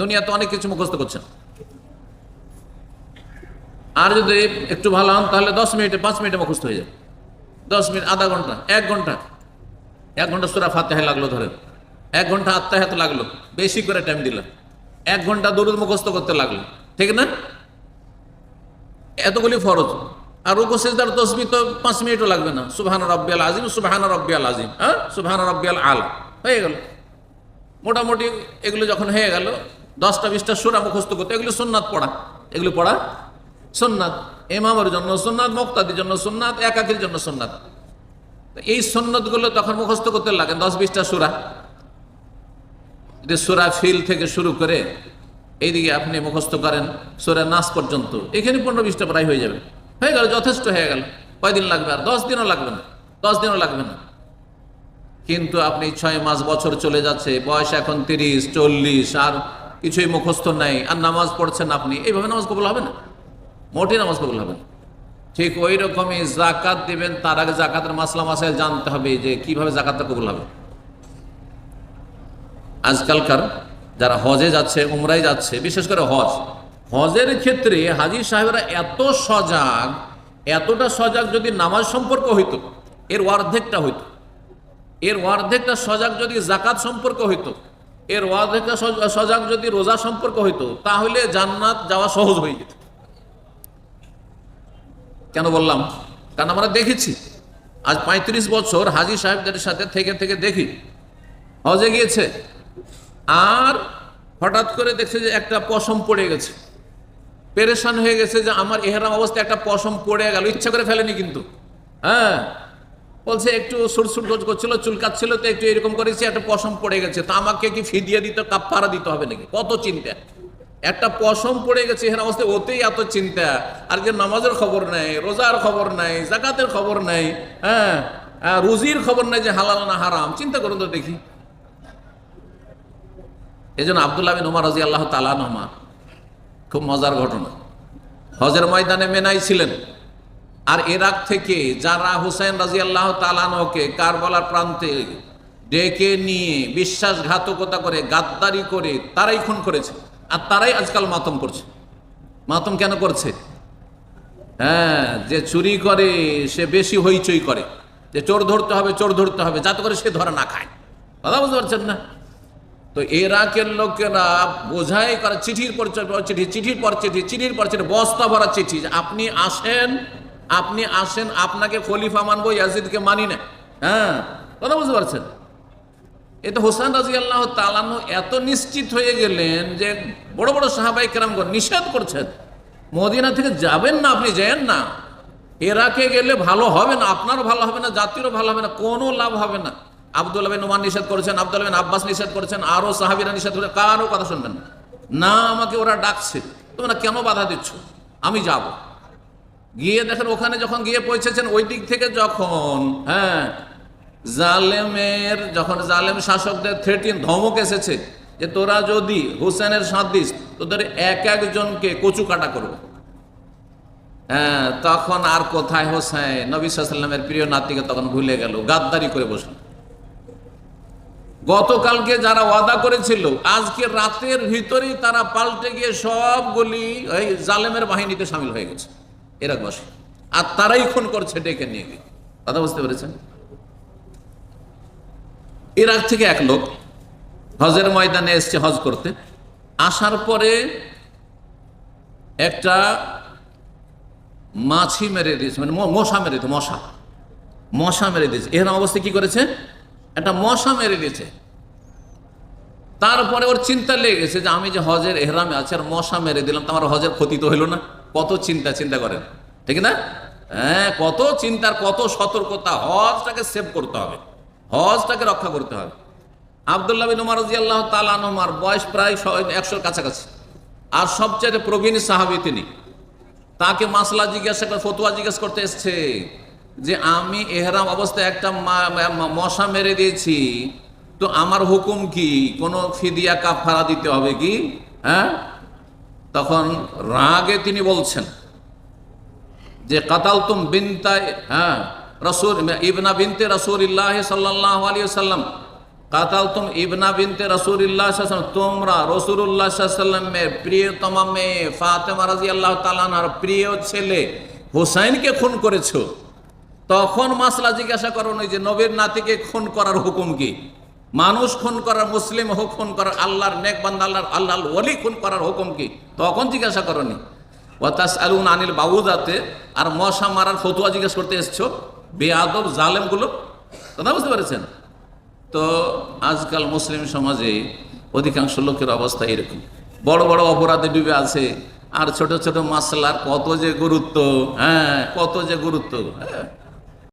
দুনিয়াতে অনেক কিছু মুখস্থ করছেন। আর যদি একটু ভালো হন, তাহলে দশ মিনিটে, পাঁচ মিনিটে মুখস্থ হয়ে যাবে। দশ মিনিট, আধা ঘণ্টা, এক ঘণ্টা। এক ঘণ্টা সুরা ফাতেহে লাগল ধরেন। এক ঘণ্টা আত্মাহাত লাগল, বেশি করে টাইম দিলাম এক ঘণ্টা দরুদ মুখস্থ করতে লাগল ঠিক না? এতগুলি ফরজ। আর রুকু, সেজদার, তসবি তো পাঁচ মিনিটও লাগবে না। সুবহান রব্বিয়াল আজিম সুবহান রব্বিয়াল আজিম হ্যাঁ? সুবহান রব্বিয়াল আল। হয়ে গেল। মোটামুটি এগুলো যখন হয়ে গেল দশটা, বিশটা সুরা মুখস্থ করতে। এগুলো সুন্নাত পড়া। এগুলো পড়া সুন্নাত। এমামের জন্য সুন্নাত, মুক্তাদির জন্য সুন্নাত, একাকির জন্য সুন্নাত। তো এই সুন্নতগুলো তখন মুখস্থ করতে লাগে। দশ, বিশটা সুরা। সুরা ফিল থেকে শুরু করে এইদিকে আপনি মুখস্থ করেন সুরা নাচ পর্যন্ত। এখানে পনেরো, বিশটা প্রায় হয়ে যাবে। হয়ে গেল, যথেষ্ট হয়ে গেল। কয়দিন লাগবে আর? দশ দিনও লাগবে না। দশ দিনও লাগবে না। কিন্তু আপনি ছয় মাস বছর চলে যাচ্ছে। বয়স এখন তিরিশ, চল্লিশ, আর কিছুই মুখস্থ নাই, আর নামাজ পড়ছেন আপনি। এইভাবে নামাজ কবুল হবে না? মোটেই নামাজ কবুল হবে না। ঠিক ওই রকমই জাকাত দিবেন, তার আগে জাকাতের মাসলা মাসাইল জানতে হবে যে কীভাবে জাকাতটা কবুল হবে। আজকালকার যারা হজে যাচ্ছে উমরাই যাচ্ছে, বিশেষ করে হজ, হজের ক্ষেত্রে হাজি সাহেবরা এত সজাগ, এতটা সজাগ যদি নামাজ সম্পর্ক হইতো, এর অর্ধেকটা হইতো। এর অর্ধেকটা সজাগ যদি জাকাত সম্পর্ক হইতো এর সজ- সজাগ যদি রোজা সম্পর্ক হইতো, তাহলে জান্নাত যাওয়া সহজ হয়ে যেত। কেন বললাম? কারণ আমরা দেখেছি, আজ পঁয়ত্রিশ বছর হাজি সাহেবদের সাথে থেকে থেকে দেখি, হজে গিয়েছে, আর হঠাৎ করে দেখছে যে একটা পশম পড়ে গেছে। পেরেশান হয়ে গেছে যে আমার এহেরাম অবস্থায় একটা পশম পড়ে গেল, ইচ্ছা করে ফেলেনি কিন্তু। হ্যাঁ বলছে, একটু সুরসুর গোজ করছিল চুলকাচ্ছিল তো একটু এরকম করেছি একটা পশম পড়ে গেছে। তা আমাকে কি ফিদিয়ে দিতে কাপ্পারা দিতে হবে নাকি? কত চিন্তা? একটা পশম পড়ে গেছে, এখানে অবস্থায় ওতেই এত চিন্তা। আর যে নামাজের খবর নাই, রোজার খবর নাই, জাকাতের খবর নাই হ্যাঁ? রুজির খবর নাই যে হালাল না হারাম, চিন্তা করুন তো দেখি। এই জন্য আবদুল্লাহ বিন উমার রাজি আল্লাহ তালা নহমা খুব মজার ঘটনা। হজের ময়দানে মেনাই ছিলেন। আর এরাক থেকে যারা হুসাইন রাজি আল্লাহ তালানকে কারবালার প্রান্তে ডেকে নিয়ে বিশ্বাসঘাতকতা করে গাদ্দারি করে তারাই খুন করেছে আর তারাই আজকাল মাতম করছে মাতম কেন করছে হ্যাঁ যে চুরি করে সে বেশি হইচই করে যে চোর ধরতে হবে চোর ধরতে হবে যাতে করে সে ধরে না খায় কথা বুঝতে পারছেন না তো এরাকের লোকেরা বোঝাই করে চিঠির পর চিঠি চিঠির পর চিঠি চিঠির পর চিঠি বস্তা ভরা চিঠি আপনি আসেন আপনি আসেন, আপনাকে খলিফা মানবো, ইয়াজিদকে মানি না। হ্যাঁ কথা বুঝতে পারছেন? এতে হোসেন রাজি আল্লাহ তালানো এত নিশ্চিত হয়ে গেলেন যে বড় বড় সাহাবাই কেরামগণ নিষেধ করছেন। মদিনা থেকে যাবেন না আপনি যায়েন না। এরাকে গেলে ভালো হবে না, আপনারও ভালো হবে না, জাতিরও ভালো হবে না, কোনো লাভ হবে না। আবদুল্লাহ বিন নোমান নিষেধ করেছেন, আবদুল্লাহ বিন আব্বাস নিষেধ করেছেন আরও সাহাবিরা নিষেধ করেছেন কারও কথা শুনবেন না। না, আমাকে ওরা ডাকছে, তোমরা কেন বাধা দিচ্ছ? আমি যাব। গিয়ে দেখেন ওখানে যখন গিয়ে পৌঁছেছেন, ওই দিক থেকে যখন হ্যাঁ জালেমের, যখন জালেম শাসকদের থ্রেটিন ধমক এসেছে যে তোরা যদি হুসেনের সাথ দিস, তোদের এক একজনকে কচু কাটা করব। হ্যাঁ তখন আর কোথায় হোসেন? নবী সাল্লামের প্রিয় নাতিকে তখন ভুলে গেল, গাদ্দারি করে বসল। গতকালকে যারা ওয়াদা করেছিল, আজকে রাতের ভিতরেই তারা পাল্টে গিয়ে সবগুলি জালেমের বাহিনীতে সামিল হয়ে গেছে। এরা বসে। আর তারাই খুন করছে, ডেকে নিয়ে গিয়ে। কথা বুঝতে পেরেছেন? ইরাক থেকে এক লোক হজের ময়দানে এসছে হজ করতে। আসার পরে একটা মাছি মেরে দিয়েছে মানে মশা মেরে দিয়েছে, মশা। মশা মেরে দিয়েছে। এরকম অবস্থায় কি করেছে? একটা মশা মেরে দিয়েছে। তারপরে ওর চিন্তা লেগে গেছে যে আমি যে হজের এহরামে আছে আর মশা মেরে দিলাম, তো আমার হজের ক্ষতি তো হইল না। কত চিন্তা চিন্তা করেন। ঠিক না? হ্যাঁ কত চিন্তার কত সতর্কতা, হজটাকে সেভ করতে হবে। হজটাকে রক্ষা করতে হবে। আবদুল্লাহ বিন আল্লাহ বয়স প্রায় একশোর কাছাকাছি। আর সবচেয়ে প্রবীণ সাহাবি তিনি। তাকে মাসলা জিজ্ঞাসা করে, ফতুয়া জিজ্ঞাসা করতে এসছে যে, আমি এহরাম অবস্থায় একটা মশা মেরে দিয়েছি। তো আমার হুকুম কি? কোনো ফিদিয়া কাপ কাফারা দিতে হবে কি? হ্যাঁ? তখন রাগে তিনি বলছেন যে কাতাল তুম বিনতায় হ্যাঁ রসুল, ইবনা বিনতে রসুল ইল্লাহ সাল্লাহ আলী সাল্লাম কাতাল তুম ইবনা বিনতে রসুল্লাহ তোমরা রসুল্লাহ সাল্লামের প্রিয়তমা মেয়ে ফাতেমা রাজি আল্লাহ তালানার প্রিয় ছেলে হুসাইনকে খুন করেছ? তখন মাসলা জিজ্ঞাসা করো যে নবীর নাতিকে খুন করার হুকুম কি? মানুষ খুন করার, মুসলিম হোক খুন করার, আল্লাহর নেক বান্দা, আল্লাহর আল্লাহ ওলি খুন করার হুকুম কি? তখন জিজ্ঞাসা করনি। ওয়াতাস আলুন আনিল বাবুদাতে আর মশা মারার ফতুয়া জিজ্ঞেস করতে এসছো? বেআদব জালেমগুলো? কথা বুঝতে পেরেছেন? তো আজকাল মুসলিম সমাজে অধিকাংশ লোকের অবস্থা এরকম। বড় বড় অপরাধে ডুবে আছে, আর ছোট ছোট মাসলার কত যে গুরুত্ব হ্যাঁ কত যে গুরুত্ব হ্যাঁ।